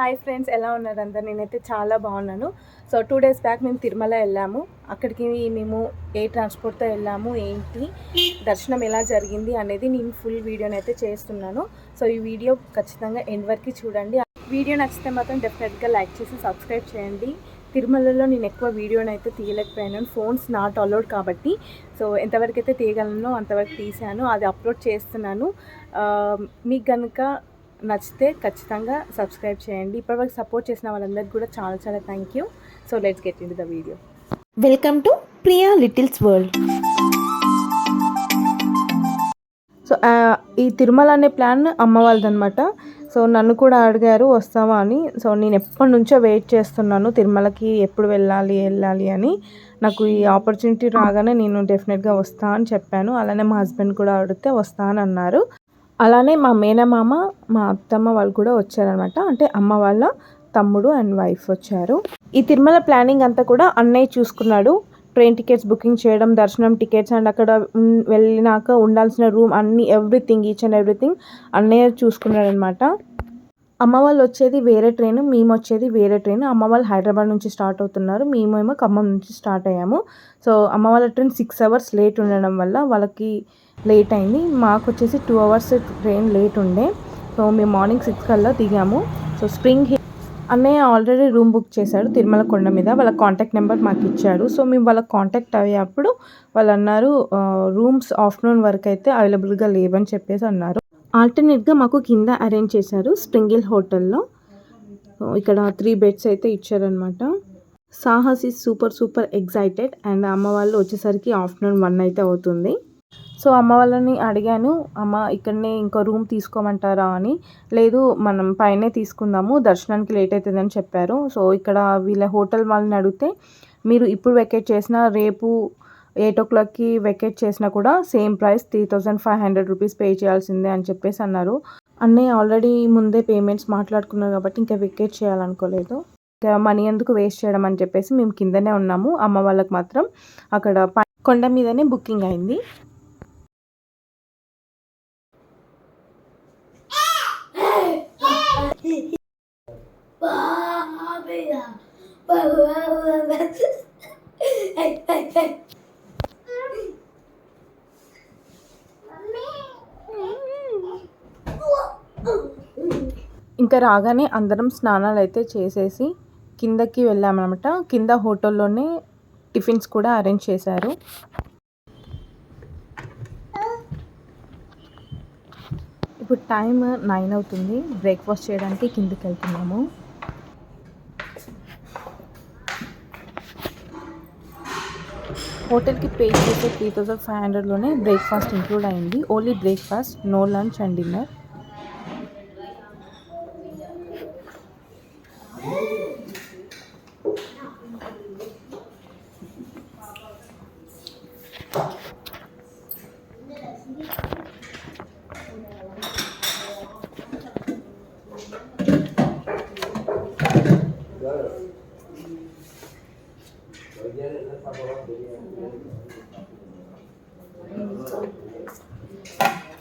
Hi friends ఎలా ఉన్నారు అందరు? నేనైతే చాలా బాగున్నాను. సో టూ డేస్ బ్యాక్ మేము తిరుమల వెళ్ళాము. అక్కడికి మేము ఏ ట్రాన్స్పోర్ట్తో వెళ్ళాము ఏంటి దర్శనం ఎలా జరిగింది అనేది నేను ఫుల్ వీడియోని అయితే చేస్తున్నాను. సో ఈ వీడియో ఖచ్చితంగా ఎండ్ వరకు చూడండి. వీడియో నచ్చితే మాత్రం డెఫినెట్గా లైక్ చేసి సబ్స్క్రైబ్ చేయండి. తిరుమలలో నేను ఎక్కువ వీడియోని అయితే తీయలేకపోయాను. ఫోన్స్ నాట్ అలౌడ్ కాబట్టి. సో ఎంతవరకు అయితే తీయగలను అంతవరకు తీసాను అది అప్లోడ్ చేస్తున్నాను. మీకు కనుక నచ్చితే ఖచ్చితంగా సబ్స్క్రైబ్ చేయండి. ఇప్పటివరకు సపోర్ట్ చేసిన వాళ్ళందరికీ కూడా చాలా చాలా thank you so let's get in the video welcome to Priya little's world so ఈ తిరుమల అనే ప్లాన్ అమ్మ వాళ్ళదనమాట సో నన్ను కూడా అడిగారు వస్తావా? అని. సో నేను ఎప్పటి నుంచో వెయిట్ చేస్తున్నాను తిరుమలకి ఎప్పుడు వెళ్ళాలి వెళ్ళాలి అని. నాకు ఈ ఆపర్చునిటీ రాగానే నేను డెఫినెట్గా వస్తా అని చెప్పాను. అలానే మా హస్బెండ్ కూడా అడిగితే వస్తా అని అన్నారు. అలానే మా మేనమామ మా అత్తమ్మ వాళ్ళు కూడా వచ్చారనమాట అంటే అమ్మ వాళ్ళ తమ్ముడు అండ్ వైఫ్ వచ్చారు. ఈ తిరుమల ప్లానింగ్ అంతా కూడా అన్నయ్య చూసుకున్నాడు. ట్రైన్ టికెట్స్ బుకింగ్ చేయడం దర్శనం టికెట్స్ అండ్ అక్కడ వెళ్ళినాక ఉండాల్సిన రూమ్ అన్ని ఎవ్రీథింగ్ ఈచ్ అండ్ ఎవ్రీథింగ్ అన్నయ్య చూసుకున్నాడనమాట అమ్మ వాళ్ళు వచ్చేది వేరే ట్రైన్ మేము వచ్చేది వేరే ట్రైన్. అమ్మ వాళ్ళు హైదరాబాద్ నుంచి స్టార్ట్ అవుతున్నారు. మేమేమో ఖమ్మం నుంచి స్టార్ట్ అయ్యాము. సో అమ్మ వాళ్ళ ట్రైన్ సిక్స్ అవర్స్ లేట్ ఉండడం వల్ల వాళ్ళకి లేట్ అయింది. మాకు వచ్చేసి టూ అవర్స్ ట్రైన్ లేట్ ఉండే. సో మేము మార్నింగ్ సిక్స్ కల్లా దిగాము. సో స్ప్రింగ్ హిల్ అన్నయ్య ఆల్రెడీ రూమ్ బుక్ చేశాడు తిరుమల కొండ మీద. వాళ్ళ కాంటాక్ట్ నెంబర్ మాకు ఇచ్చాడు. సో మేము వాళ్ళ కాంటాక్ట్ అయ్యేప్పుడు వాళ్ళు అన్నారు రూమ్స్ ఆఫ్టర్నూన్ వరకు అయితే అవైలబుల్గా లేవని చెప్పేసి అన్నారు. ఆల్టర్నేట్గా మాకు కింద అరేంజ్ చేశారు స్ప్రింగ్ హిల్ హోటల్లో ఇక్కడ త్రీ బెడ్స్ అయితే ఇచ్చారనమాట Sahas is super super excited and అమ్మ వాళ్ళు వచ్చేసరికి ఆఫ్టర్నూన్ వన్ అయితే అవుతుంది. సో అమ్మ వాళ్ళని అడిగాను అమ్మ ఇక్కడనే ఇంకో రూమ్ తీసుకోమంటారా? అని. లేదు మనం పైనే తీసుకుందాము దర్శనానికి లేట్ అవుతుందని చెప్పారు. సో ఇక్కడ వీళ్ళ హోటల్ వాళ్ళని అడిగితే మీరు ఇప్పుడు వెకేట్ చేసినా రేపు ఎయిట్ ఓ క్లాక్కి వెకేట్ చేసినా కూడా same price three thousand five hundred rupees pay చేయాల్సిందే అని చెప్పేసి అన్నారు. అన్నయ్య ఆల్రెడీ ముందే పేమెంట్స్ మాట్లాడుకున్నారు కాబట్టి ఇంకా వెకేట్ చేయాలనుకోలేదు. ఇంకా మనీ ఎందుకు వేస్ట్ చేయడం అని చెప్పేసి మేము కిందనే ఉన్నాము. అమ్మ వాళ్ళకి మాత్రం అక్కడ కొండ మీదనే బుకింగ్ అయింది. ఇంకా రాగానే అందరం స్నానాలు అయితే చేసేసి కిందకి వెళ్ళామన్నమాట. కింద హోటల్లోనే టిఫిన్స్ కూడా అరేంజ్ చేశారు. ఇప్పుడు టైం నైన్ అవుతుంది. బ్రేక్ఫాస్ట్ చేయడానికి కిందికి వెళ్తున్నాము. హోటల్కి పే చేసే త్రీ థౌజండ్ ఫైవ్ హండ్రెడ్లోనే బ్రేక్ఫాస్ట్ ఇంక్లూడ్ అయింది. Only breakfast no lunch and dinner. favorable. Thank you.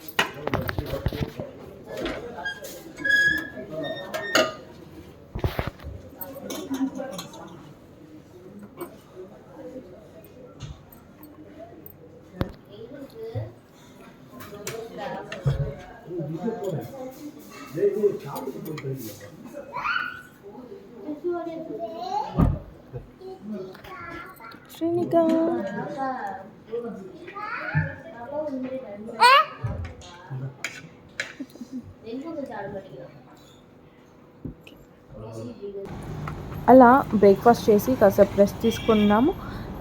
అలా బ్రేక్ఫాస్ట్ చేసి కాసేపు రెస్ట్ తీసుకున్నాము.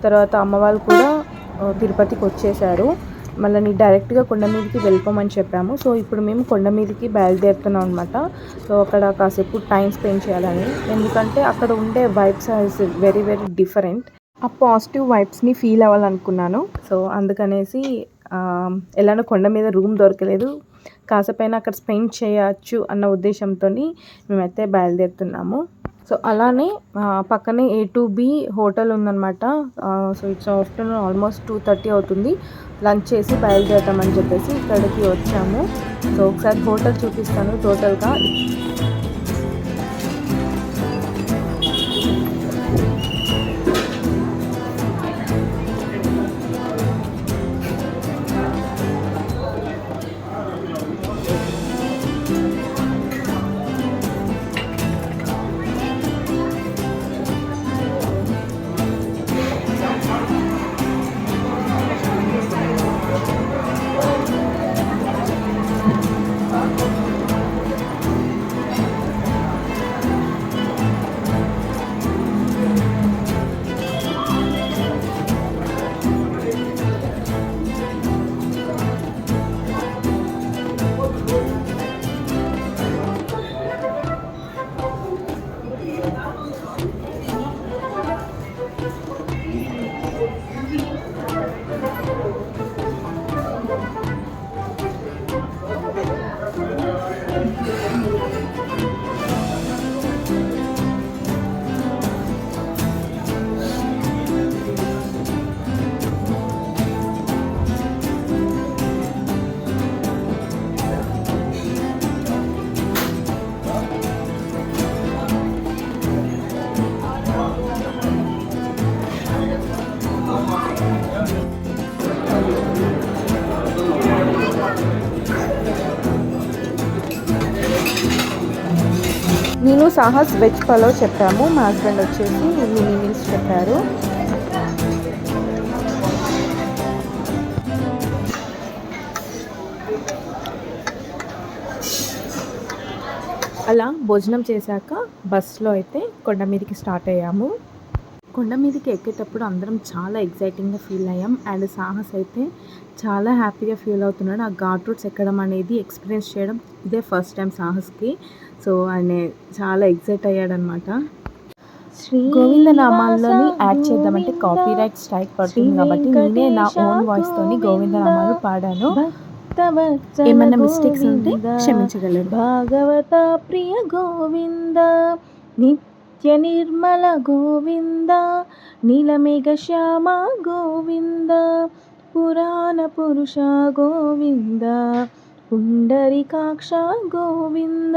తర్వాత అమ్మ వాళ్ళు కూడా తిరుపతికి వచ్చేసారు. మళ్ళీ డైరెక్ట్గా కొండ మీదకి వెళ్ళిపోమని చెప్పాము. సో ఇప్పుడు మేము కొండ మీదకి బయలుదేరుతున్నాం అనమాట సో అక్కడ కాసేపు టైం స్పెండ్ చేయాలని. ఎందుకంటే అక్కడ ఉండే vibes is very very different. ఆ పాజిటివ్ వైబ్స్ని ఫీల్ అవ్వాలనుకున్నాను. సో అందుకనేసి ఎలానో కొండ మీద రూమ్ దొరకలేదు. కాసేపైనా అక్కడ స్పెండ్ చేయొచ్చు అన్న ఉద్దేశంతో మేమైతే బయలుదేరుతున్నాము. సో అలానే పక్కనే ఏ టు బి హోటల్ ఉందన్నమాట. So it's afternoon almost two thirty అవుతుంది. లంచ్ చేసి బయలుదేరతామని చెప్పేసి ఇక్కడికి వచ్చాము. సో ఒకసారి హోటల్ చూపిస్తాను టోటల్గా. సాహస్ వెజ్ పలావ్ చెప్పాము. మా హస్బెండ్ వచ్చేసి మినీ మీల్స్ చెప్పారు. అలా భోజనం చేశాక బస్సులో అయితే కొండ మీదకి స్టార్ట్ అయ్యాము. కొండ మీదకి ఎక్కేటప్పుడు అందరం చాలా ఎగ్జైటింగ్గా ఫీల్ అయ్యాం. అండ్ సాహస్ అయితే చాలా హ్యాపీగా ఫీల్ అవుతున్నాడు. ఆ ఘాట్ రూట్స్ ఎక్కడం అనేది ఎక్స్పీరియన్స్ చేయడం ఇదే ఫస్ట్ టైం సాహస్కి. సో ఆయన చాలా ఎగ్జైట్ అయ్యాడనమాట. గోవింద నామాల్లోని యాడ్ చేద్దామంటే కాపీ రైట్ స్ట్రైక్ పడుతుంది కాబట్టి నేనే నా ఓన్ వాయిస్తోని గోవింద నామాలు పాడాను. ఏమన్నా మిస్టేక్స్ ఉంటే క్షమించగలరు. భాగవత ప్రియ గోవింద నిత్య నిర్మల గోవింద నీలమేఘ శ్యామ గోవింద పురాణ పురుష గోవింద పుండరికాక్ష గోవింద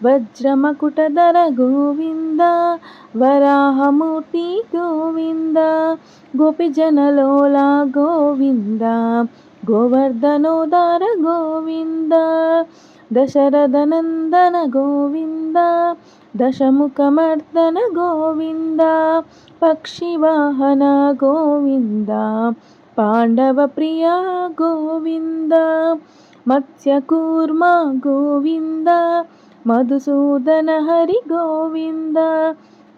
వజ్రమకుటధర గోవింద వరాహమూర్తి గోవింద గోపిజనలోల గోవింద గోవర్ధనోదార గోవింద దశరథనందన గోవింద దశముఖమర్దన గోవింద పక్షివాహన గోవింద పాండవ ప్రియ గోవింద మత్స్యకూర్మ గోవింద మధుసూదన హరి గోవింద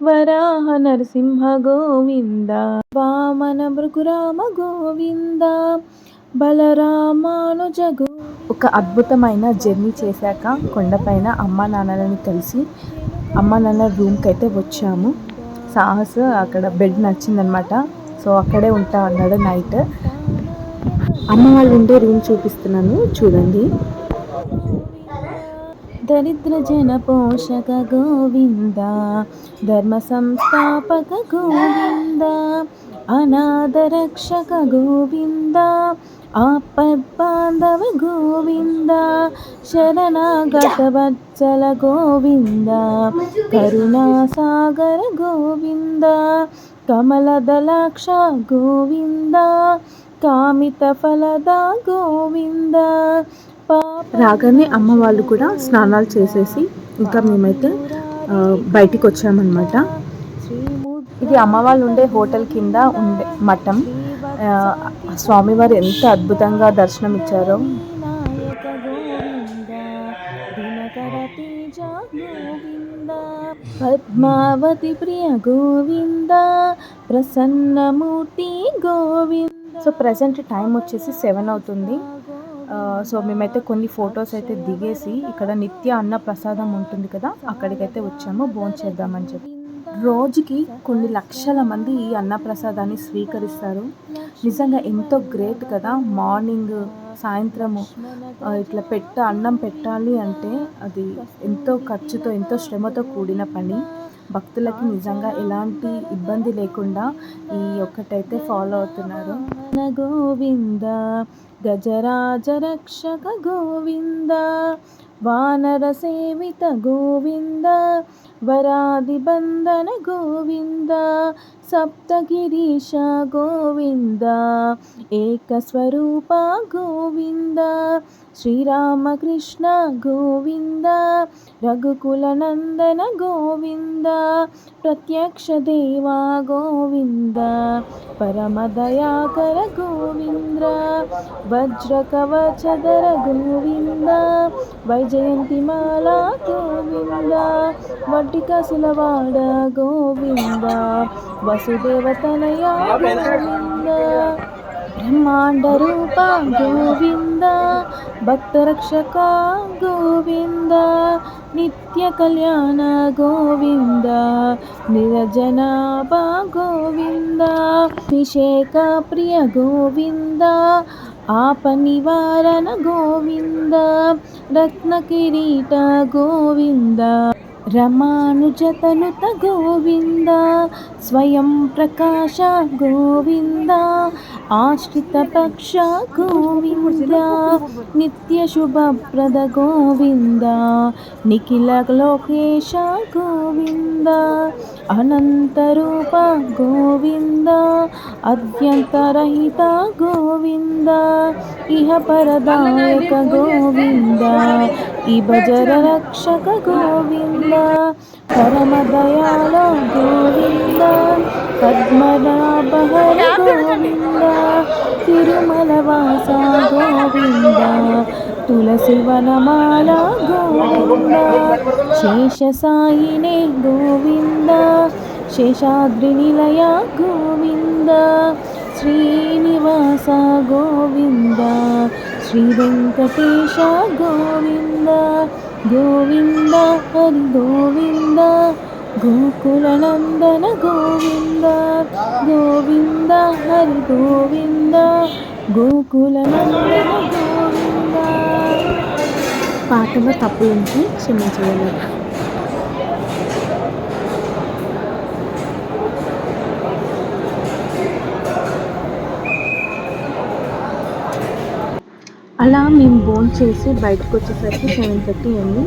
వరాహ నరసింహ గోవింద వామన భృగురామ గోవింద బలరామానుజ గో. ఒక అద్భుతమైన జర్నీ చేశాక కొండపైన అమ్మ నాన్నలను కలిసి అమ్మ నాన్న రూమ్కి అయితే వచ్చాము. సాహస్ అక్కడ బెడ్ నచ్చిందనమాట. సో అక్కడే ఉంటా అన్నాడు నైట్. అమ్మ వాళ్ళు ఉండే రూమ్ చూపిస్తున్నాను చూడండి. దరిద్ర జన పోషక గోవింద ధర్మ సంస్థాపక గోవింద అనాథరక్షక గోవింద ఆపద్బాంధవ గోవింద శరణాగత వత్సల గోవింద కరుణాసాగర గోవింద కమలదలాక్ష గోవింద కామిత ఫలద గోవింద రాగానే అమ్మ వాళ్ళు కూడా స్నానాలు చేసేసి ఇంకా మేమైతే బయటికి వచ్చామన్నమాట. ఇది అమ్మ వాళ్ళు ఉండే హోటల్ కింద ఉండే మఠం. స్వామివారు ఎంత అద్భుతంగా దర్శనం ఇచ్చారో. పద్మావతి ప్రియ గోవింద ప్రసన్నమూర్తి గోవింద. సో ప్రజెంట్ టైం వచ్చేసి సెవెన్ అవుతుంది. సో మేమైతే కొన్ని ఫొటోస్ అయితే దిగేసి ఇక్కడ నిత్య అన్న ప్రసాదం ఉంటుంది కదా అక్కడికైతే వచ్చాము భోజనం చేద్దామని చెప్పి. రోజుకి కొన్ని లక్షల మంది ఈ అన్న ప్రసాదాన్ని స్వీకరిస్తారు. నిజంగా ఎంతో గ్రేట్ కదా మార్నింగ్ సాయంత్రము ఇట్లా పెట్ట అన్నం పెట్టాలి అంటే అది ఎంతో ఖర్చుతో ఎంతో శ్రమతో కూడిన పని. భక్తులకి నిజంగా ఎలాంటి ఇబ్బంది లేకుండా ఈ ఒక్కటైతే ఫాలో అవుతున్నారు. గోవింద గజరాజ రక్షక గోవింద వానర సేవిత గోవింద వరాది బంధన గోవింద సప్తగిరీశ గోవింద ఏకస్వరూప గోవింద శ్రీరామకృష్ణ గోవింద రఘుకులనందన గోవింద ప్రత్యక్ష దేవా గోవింద పరమదయాకర గోవింద వజ్రకవచదర గోవింద వైజయంతి వైజయంతిమాల గోవింద వడ్డికసులవాడ గోవింద వసుదేవతనయ గోవింద బ్రహ్మాండ రూప గోవింద గోవింద భక్తరక్షక గోవింద నిత్య కళ్యాణ గోవింద నిరజనాభ గోవింద అభిషేక ప్రియ గోవింద ఆప నివారణ గోవింద రత్న కిరీట గోవింద. రమానుజతనుత గోవింద స్వయం ప్రకాశ గోవింద ఆశ్రిత పక్ష గోవింద నిత్య శుభప్రద గోవింద నిఖిల లోకేశ గోవింద అనంతరూప గోవింద అద్యంతరహిత గోవింద ఇహ పరదాయక గోవింద ఈ భజర రక్షక గోవింద పరమ దయాళ గోవింద పద్మనాభ గోవింద తిరుమల వాస గోవింద తులసి వనమాల గోవింద శేషసాయినే గోవింద శేషాద్రి నిలయ గోవింద శ్రీనివాస గోవింద శ్రీ వెంకటేశ గోవింద గోవింద హరి గోవింద గోకులనందన గోవింద గోవింద హరి గోవింద గోకులనందన గోవింద. పాటలో తప్పులుంచి క్షమించగలరు? అలా మేము బోన్ చేసి బయటకు వచ్చేసరికి సెవెన్ థర్టీ అయింది.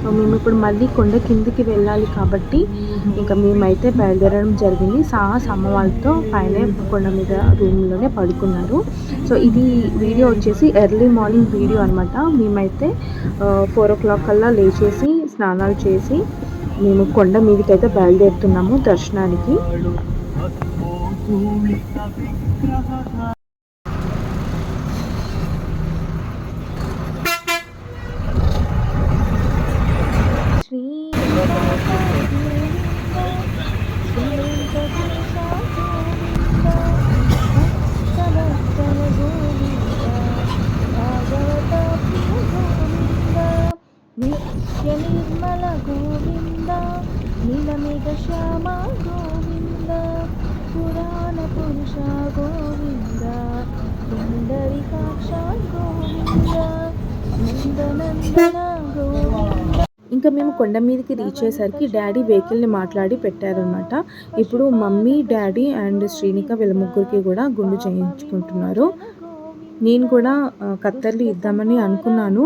సో మేము ఇప్పుడు మళ్ళీ కొండ కిందికి వెళ్ళాలి కాబట్టి ఇంకా మేమైతే బయలుదేరడం జరిగింది. సాహస్ అమ్మ వాళ్ళతో పైన కొండ మీద రూమ్లోనే పడుకున్నారు. సో ఇది వీడియో వచ్చేసి ఎర్లీ మార్నింగ్ వీడియో అనమాట మేమైతే ఫోర్ ఓ క్లాక్ కల్లా లేచేసి స్నానాలు చేసి మేము కొండ మీదకి అయితే బయలుదేరుతున్నాము దర్శనానికి శ్రీ శ్రీ వెంకటేశ గోవింద భక్తవత్సల గోవింద భాగవత ప్రియ గోవింద నిత్య నిర్మల గోవింద నీలమేఘ శ్యామ గోవింద పురాణ పురుష గోవింద పుండరికాక్ష గోవింద నందనందన గోవింద. ఇంకా మేము కొండ మీదకి రీచ్ అయ్యేసరికి డాడీ వెహికల్ని మాట్లాడి పెట్టారనమాట ఇప్పుడు మమ్మీ డాడీ అండ్ శ్రీనిక వీళ్ళ ముగ్గురికి కూడా గుండు చేయించుకుంటున్నారు. నేను కూడా కత్తర్లు ఇద్దామని అనుకున్నాను.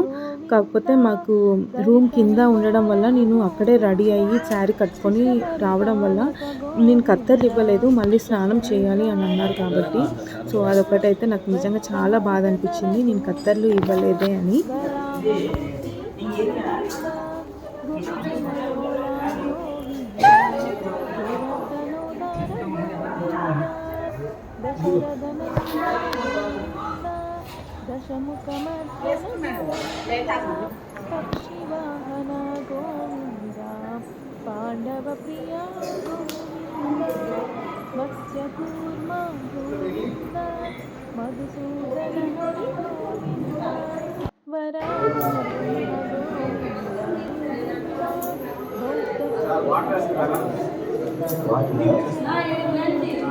కాకపోతే మాకు రూమ్ కింద ఉండడం వల్ల నేను అక్కడే రెడీ అయ్యి శారీ కట్టుకొని రావడం వల్ల నేను కత్తర్లు ఇవ్వలేదు మళ్ళీ స్నానం చేయాలి అని అన్నారు కాబట్టి. సో అదొకటైతే నాకు నిజంగా చాలా బాధ అనిపించింది. నేను కత్తర్లు ఇవ్వలేదే అని. పక్షివాహన గోవింద పాండవ ప్రియా గోవింద మత్స్యకూర్మ గోవింద మధుసూదన గోవింద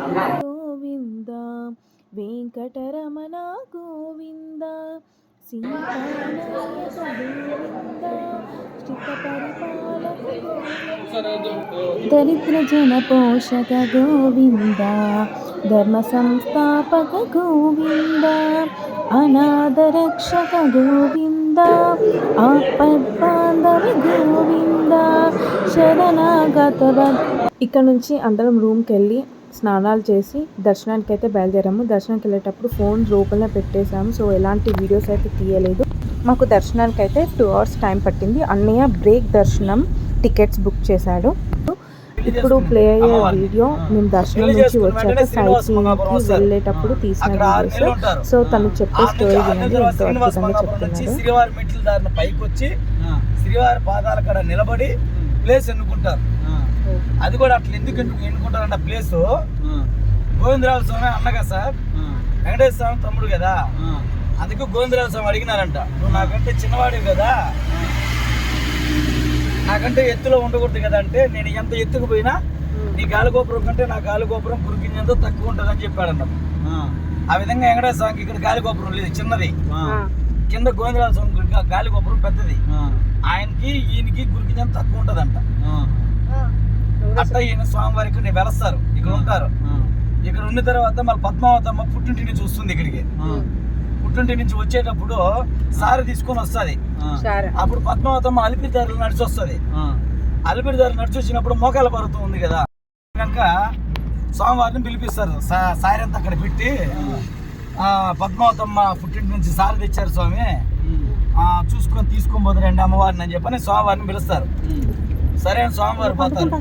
గోవింద వెంకటరమణ గోవింద దరిద్ర జన పోషక గోవింద ధర్మ సంస్థాపక గోవింద అనాథ రక్షక గోవింద ఆపద్బాంధవ గోవింద శరణాగత ఇక్కడ నుంచి అందరం రూమ్కి వెళ్ళి స్నానాలు చేసి దర్శనానికి అయితే బయలుదేరాము. దర్శనానికి వెళ్ళేటప్పుడు ఫోన్ లోపలనే పెట్టేశాము. సో ఎలాంటి వీడియోస్ అయితే తీయలేదు. మాకు దర్శనానికి అయితే టూ అవర్స్ టైం పట్టింది. అన్నయ్య బ్రేక్ దర్శనం టికెట్స్ బుక్ చేశాడు. ఇప్పుడు ప్లే అయ్యే వీడియో మేము దర్శనం నుంచి వచ్చాక సైట్ సీయింగ్కి వెళ్ళేటప్పుడు తీసిన వీడియోస్. సో తను చెప్పే స్టోరీ వినండి. ఎంతో అద్భుతంగా చెప్తున్నాడు శ్రీవారి మెట్ల దారిన పైకి వచ్చి శ్రీవారి పాదాల కాడ నిలబడి ప్లేస్ ఎన్నుకుంటారు. అది కూడా అట్లా ఎందుకు ఎన్ను- ఎన్నుకుంటారంట ప్లేస్ గోవిందరావు స్వామి అన్నగా సార్? వెంకటేశ్వర స్వామి తమ్ముడు కదా? అందుకు గోవిందరావు స్వామి అడిగినారంట. నువ్వు నాకంటే చిన్నవాడివి కదా? నాకంటే ఎత్తులో ఉండకూడదు కదా అంటే నేను ఎంత ఎత్తుకు పోయినా నీ గాలిగోపురం కంటే నా గాలిగోపురం గురికింజంతో తక్కువ ఉంటుందని చెప్పాడన్న ఆ. విధంగా వెంకటేశ్వర స్వామికి ఇక్కడ గాలిగోపురం లేదు చిన్నది. కింద గోవిందరాజ స్వామి గుడికి ఆ గాలి గోపురం పెద్దది. ఆయనకి ఈయనకి గురికి జనం తక్కువ ఉంటదంట. అట్లా ఈయన స్వామివారికి ఇక్కడ వెలస్తారు. ఇక్కడ ఉంటారు. ఇక్కడ ఉన్న తర్వాత మళ్ళీ పద్మావతమ్మ పుట్టింటి నుంచి వస్తుంది ఇక్కడికి. పుట్టింటి నుంచి వచ్చేటప్పుడు సారి తీసుకొని వస్తుంది. అప్పుడు పద్మావతమ్మ అలిపిరిదారులు నడిచి వస్తుంది అలిపిరిదారులు నడిచి వచ్చినప్పుడు మోకాల పర్వతం ఉంది కదా. కనుక స్వామివారిని పిలిపిస్తారు. సారి అంతా అక్కడ పెట్టి ఆ, పద్మావతమ్మ పుట్టింటి నుంచి సారి తెచ్చారు స్వామి. ఆ, చూసుకొని తీసుకొని పోతారు రెండు అమ్మవారిని అని చెప్పని స్వామివారిని పిలుస్తారు. సరే అని స్వామివారు పోతారు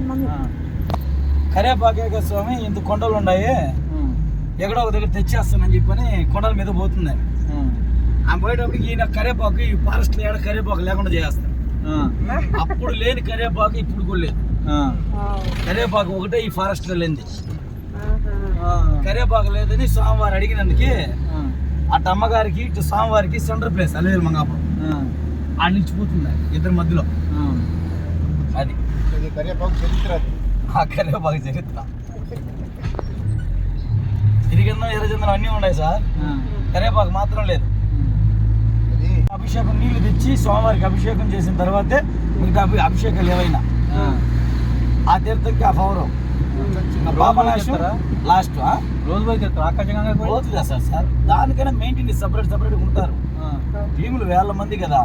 కరేపాకేక స్వామి ఇంత కొండలు ఉన్నాయి ఎక్కడో ఒక దగ్గర తెచ్చేస్తానని చెప్పని కొండల మీద పోతుంది ఆ పోయేటప్పుడు ఈయన కరేపాకు ఈ ఫారెస్ట్ ఏడ కరేపాకు లేకుండా చేస్తారు అప్పుడు లేని కరేపాకు ఇప్పుడు కూడా లేదు. కరేపాకు ఒకటే ఈ ఫారెస్ట్లో లేనిది కరేపాకు లేదని స్వామివారు అడిగినందుకే అటు అమ్మగారికి ఇటు స్వామివారికి సెంటర్ ప్లేస్ అల్లేరు మంగాపురం. ఆడ నుంచి పోతుంది ఇద్దరి మధ్యలో. ఆ కరేపాకు చరిత్ర ఇరిగిందో ఎర్రచందనం అన్నీ ఉన్నాయి సార్. కరేపాకు మాత్రం లేదు. అభిషేకం నీళ్ళు తెచ్చి స్వామివారికి అభిషేకం చేసిన తర్వాతే మిగతా అభి- అభిషేకాలు ఏవైనా. ఆ. తీర్థంకి ఆ పౌరం. లాస్ట్ రోజు పోయి ఆకాశంగా రోజు చేస్తారు సార్ దానికైనా మెయింటెనెన్స్ సపరేట్ సపరేట్ ఉంటారు. టీములు వేల మంది కదా.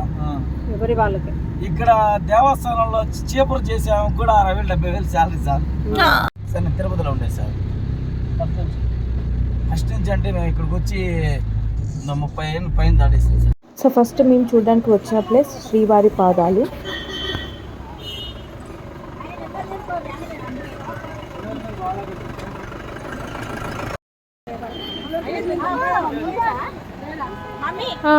ఎవరి వాళ్ళకి? ఇక్కడ దేవస్థానంలో చీపురు చేసే కూడా అరవై వేలు డెబ్బై వేలు శాలరీ సార్. సార్ నేను తిరుపతిలో ఉండే సార్. ఫస్ట్ నుంచి అంటే మేము ఇక్కడికి వచ్చి ముప్పై ఏళ్ళు పైన దాటేసాం సార్. సో ఫస్ట్ మేము చూడడానికి వచ్చిన ప్లేస్ శ్రీవారి పాదాలు ఆ,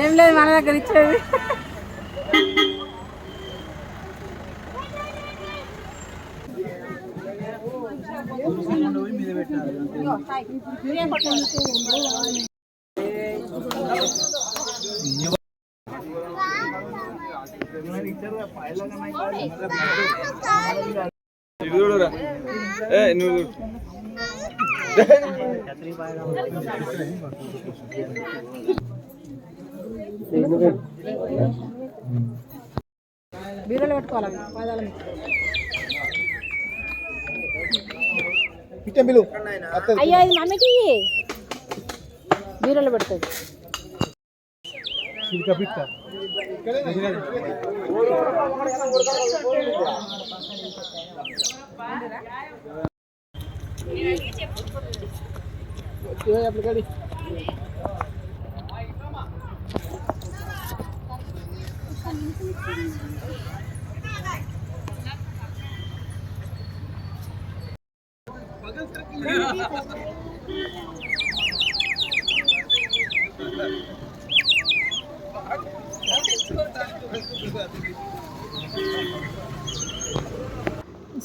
ఏం లేదు మన దగ్గర ఇచ్చేది. బీరలో పెట్టుకోవాలి పాదాల అయ్యో ఇది మమ్మీకి. బీరలో పెడుతుంది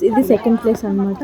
ఇది సెకండ్ ప్లేస్ అన్నమాట.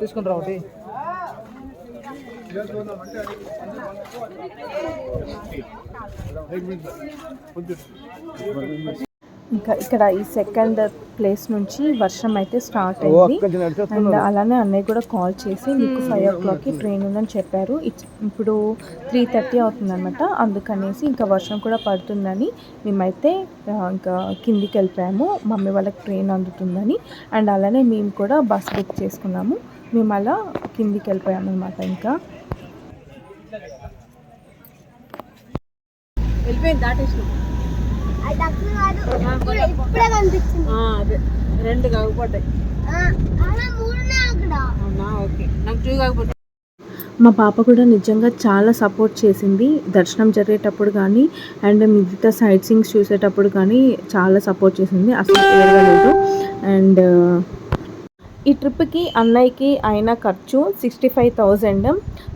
తీసుకుంటారా ఒకటి. కొంచెం ఇంకా ఇక్కడ ఈ సెకండ్ ప్లేస్ నుంచి వర్షం అయితే స్టార్ట్ అయింది. అండ్ అలానే అన్నయ్య కూడా కాల్ చేసి మీకు ఫైవ్ ఓ క్లాక్కి ట్రైన్ ఉందని చెప్పారు. ఇప్పుడు త్రీ థర్టీ అవుతుంది అనమాట అందుకనేసి ఇంకా వర్షం కూడా పడుతుందని మేమైతే ఇంకా కిందికి వెళ్ళిపోయాము. మమ్మీ వాళ్ళకి ట్రైన్ అందుతుందని. అండ్ అలానే మేము కూడా బస్ బుక్ చేసుకున్నాము. మేము అలా కిందికి వెళ్ళిపోయాము అనమాట ఇంకా. వెళ్ళిపోయింది దాటేసిన. కనిపించింది అదే. రెండు అవునా? ఓకే. నాకు టూ కాకపోతే మా పాప కూడా నిజంగా చాలా సపోర్ట్ చేసింది దర్శనం జరిగేటప్పుడు కానీ అండ్ మిగతా సైట్ సీయింగ్స్ చూసేటప్పుడు కానీ చాలా సపోర్ట్ చేసింది. అసలు ఏడవలేదు. అండ్ ఈ ట్రిప్కి అన్నయ్యకి అయిన ఖర్చు sixty five thousand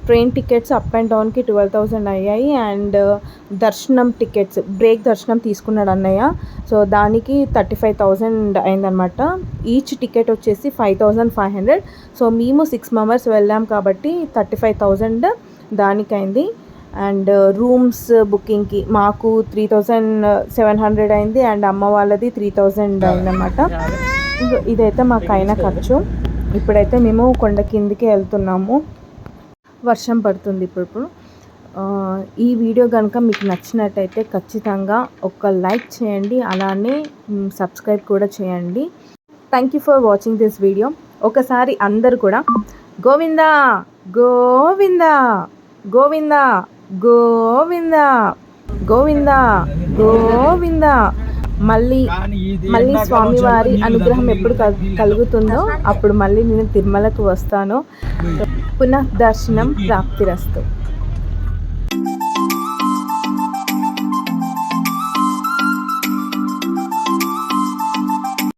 train tickets up and డౌన్కి twelve thousand అయ్యాయి. అండ్ uh, దర్శనం టికెట్స్ బ్రేక్ దర్శనం తీసుకున్నాడు అన్నయ్య. సో దానికి థర్టీ ఫైవ్ థౌజండ్ అయిందనమాట ఈచ్ టికెట్ వచ్చేసి five thousand five hundred so మేము సిక్స్ మెంబర్స్ వెళ్ళాం కాబట్టి థర్టీ ఫైవ్ థౌజండ్ దానికైంది. అండ్ uh, రూమ్స్ బుకింగ్కి మాకు త్రీ థౌజండ్ సెవెన్ హండ్రెడ్ అయింది. అండ్ అమ్మ వాళ్ళది త్రీ థౌజండ్ అయిందనమాట ఇదైతే మాకు అయిన ఖర్చు. ఇప్పుడైతే మేము కొండ కిందికి వెళ్తున్నాము. వర్షం పడుతుంది ఇప్పుడు ఇప్పుడు. ఈ వీడియో కనుక మీకు నచ్చినట్టయితే ఖచ్చితంగా ఒక లైక్ చేయండి అలానే సబ్స్క్రైబ్ కూడా చేయండి. Thank you for watching this video ఒకసారి అందరు కూడా గోవిందా గోవిందా గోవిందా గోవిందా గోవిందా గోవిందా మళ్ళీ మళ్ళీ స్వామివారి అనుగ్రహం ఎప్పుడు కలుగుతుందో అప్పుడు మళ్ళీ నేను తిరుమలకు వస్తాను. పునః దర్శనం ప్రాప్తిరస్తు.